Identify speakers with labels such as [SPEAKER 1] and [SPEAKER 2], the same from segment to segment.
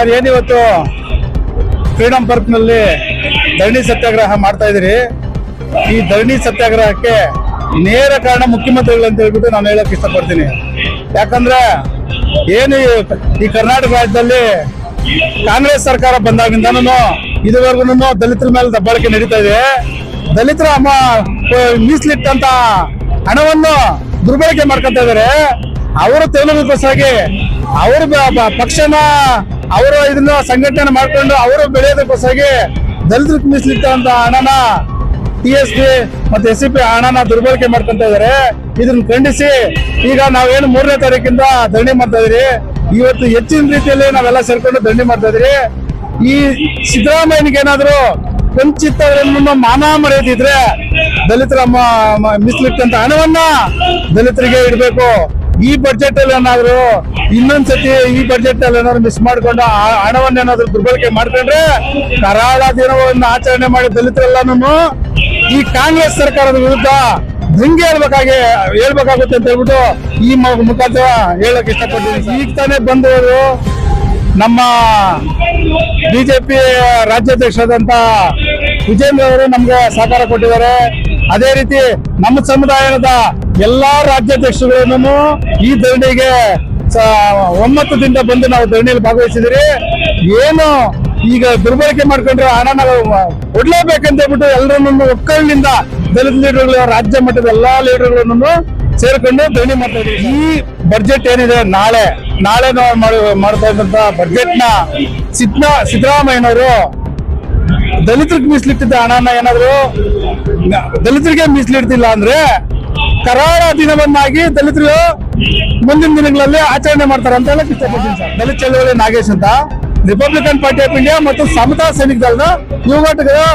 [SPEAKER 1] Sir ಏನಿವತ್ತು freedom ಪಾರ್ಕ್ನಲ್ಲಿ ಧರಣಿ ಸತ್ಯಾಗ್ರಹ ಮಾಡ್ತಾ ಇದ್ದೀರಿ? ಈ ಧರಣಿ ಸತ್ಯಾಗ್ರಹಕ್ಕೆ ನೇರ ಕಾರಣ ಮುಖ್ಯಮಂತ್ರಿಗಳು ಅಂತ ಹೇಳ್ಬಿಟ್ಟು ನಾನು ಹೇಳಕ್ ಇಷ್ಟಪಡ್ತೀನಿ. ಯಾಕಂದ್ರೆ ಏನು ಈ- ಕರ್ನಾಟಕ ರಾಜ್ಯದಲ್ಲಿ ಕಾಂಗ್ರೆಸ್ ಸರ್ಕಾರ ಬಂದಾಗಿಂದನೂ ಇದುವರೆಗೂ ದಲಿತರ ಮೇಲೆ ದಬ್ಬಾಳಿಕೆ ನಡೀತಾ ಇದೆ. ದಲಿತರ ಮೀಸಲಿಟ್ಟಂತ ಹಣವನ್ನು ದುರ್ಬಳಕೆ ಮಾಡ್ಕೊಂತ ಇದಾರೆ ಅವರು ತೆಲುಗುಗೋಸ್ಕರಾಗಿ ಅವರು ಪಕ್ಷನ ಅವರು ಇದನ್ನ ಸಂಘಟನೆ ಮಾಡ್ಕೊಂಡು ಅವರು ಬೆಳೆಯೋದಕ್ಕೋಸ್ಕರ ದಲಿತರಿಗೆ ಮೀಸಲಿಟ್ಟಂತ ಹಣನ ಟಿ ಎಸ್ ಪಿ ಮತ್ತೆ ಎಸ್ ಸಿ ಪಿ ಹಣನ ದುರ್ಬಳಕೆ ಮಾಡ್ಕೊಂತ ಇದಾರೆ. ಇದನ್ನ ಖಂಡಿಸಿ ಈಗ ನಾವೇನು ಮೂರನೇ ತಾರೀಕಿಂದ ಧರಣಿ ಮಾಡ್ತಾ ಇದ್ರಿ ಇವತ್ತು ಹೆಚ್ಚಿನ ರೀತಿಯಲ್ಲಿ ನಾವೆಲ್ಲ ಸೇರ್ಕೊಂಡು ದಂಡಿ ಮಾಡ್ತಾ ಇದ್ರಿ ಈ ಸಿದ್ದರಾಮಯ್ಯನಿಗೆ ಏನಾದ್ರು ವಂಚಿತರನ್ನು ಮಾನ ಮರೆಯದಿದ್ರೆ ದಲಿತರ ಮೀಸಲಿಟ್ಟಂತ ಹಣವನ್ನ ದಲಿತರಿಗೆ ಇಡಬೇಕು. ಈ ಬಜೆಟ್ ಅಲ್ಲಿ ಏನಾದ್ರು ಇನ್ನೊಂದ್ಸತಿ ಈ ಬಜೆಟ್ ಅಲ್ಲಿ ಏನಾದ್ರು ಮಿಸ್ ಮಾಡ್ಕೊಂಡು ಆ ಹಣವನ್ನ ಏನಾದ್ರು ದುರ್ಬಳಕೆ ಮಾಡ್ಕೊಂಡ್ರೆ ಕರಾಳ ದಿನವನ್ನು ಆಚರಣೆ ಮಾಡಿ ದಲಿತರೆಲ್ಲಾನು ಈ ಕಾಂಗ್ರೆಸ್ ಸರ್ಕಾರದ ವಿರುದ್ಧ ದಂಗೆ ಹೇಳ್ಬೇಕಾಗಿ, ಹೇಳ್ಬೇಕಾಗುತ್ತೆ ಅಂತ ಹೇಳ್ಬಿಟ್ಟು ಈ ಮುಖಾಂತರ ಹೇಳಕ್ ಇಷ್ಟಪಡ್ತೀನಿ. ಈಗ ತಾನೇ ಬಂದವರು ನಮ್ಮ ಬಿಜೆಪಿ ರಾಜ್ಯಾಧ್ಯಕ್ಷರಾದಂತ ವಿಜೇಂದ್ರ ಅವರು ನಮ್ಗೆ ಸಹಕಾರ ಕೊಟ್ಟಿದ್ದಾರೆ. ಅದೇ ರೀತಿ ನಮ್ಮ ಸಮುದಾಯದ ಎಲ್ಲಾ ರಾಜ್ಯಾಧ್ಯಕ್ಷಗಳನ್ನು ಈ ಧರಣಿಗೆ ಒಮ್ಮತದಿಂದ ಬಂದು ನಾವು ಧರಣಿಯಲ್ಲಿ ಭಾಗವಹಿಸಿದಿರಿ. ಏನು ಈಗ ದುರ್ಬಳಕೆ ಮಾಡ್ಕೊಂಡ್ರೆ ಹಣ ನಾವು ಕೊಡ್ಲೇಬೇಕಂತ ಹೇಳ್ಬಿಟ್ಟು ಎಲ್ಲರನ್ನು ಒಕ್ಕಲಿನಿಂದ ದಲಿತ ಲೀಡರ್ಗಳು, ರಾಜ್ಯ ಮಟ್ಟದ ಎಲ್ಲಾ ಲೀಡರ್ಗಳನ್ನು ಸೇರ್ಕೊಂಡು ಧರಣಿ ಮಾಡ್ತಾ ಇದ್ದೀವಿ. ಈ ಬಜೆಟ್ ಏನಿದೆ ನಾಳೆ ನಾಳೆ ನಾವು ಮಾಡಿ- ಮಾಡ್ತಾ ಇದ್ದಂತ ಬಜೆಟ್ನ ಸಿದ್ದ ಸಿದ್ದರಾಮಯ್ಯನವರು ದಲಿತರಿಗೆ ಮೀಸಲಿಟ್ಟಿದ್ದ ಹಣನ ಏನಾದ್ರು? ದಲಿತರಿಗೆ ಮೀಸಲಿಡ್ತಿಲ್ಲ ಅಂದ್ರೆ ಕರಾಳ ದಿನವನ್ನಾಗಿ ದಲಿತರು ಮುಂದಿನ ದಿನಗಳಲ್ಲಿ ಆಚರಣೆ ಮಾಡ್ತಾರೆ ಅಂತ ಹೇಳಕ್ ಇಷ್ಟಪಡ್ತೀನಿ ಸರ್. ದಲಿತ ಚಳವಳಿ ನಾಗೇಶ್ ಅಂತ. ರಿಪಬ್ಲಿಕನ್ ಪಾರ್ಟಿ ಆಫ್ ಇಂಡಿಯಾ ಮತ್ತು ಸಮತಾ ಸೈನಿಕ ದಳದ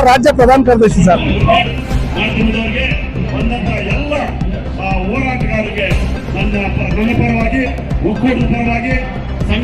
[SPEAKER 1] ರಾಜ್ಯ ಪ್ರಧಾನ ಕಾರ್ಯದರ್ಶಿ ಸರ್.
[SPEAKER 2] ಹೋರಾಟಗಾರರಿಗೆ ನನ್ನ ಪರವಾಗಿ, ಒಕ್ಕೂಟದ ಪರವಾಗಿ ಸಂಘ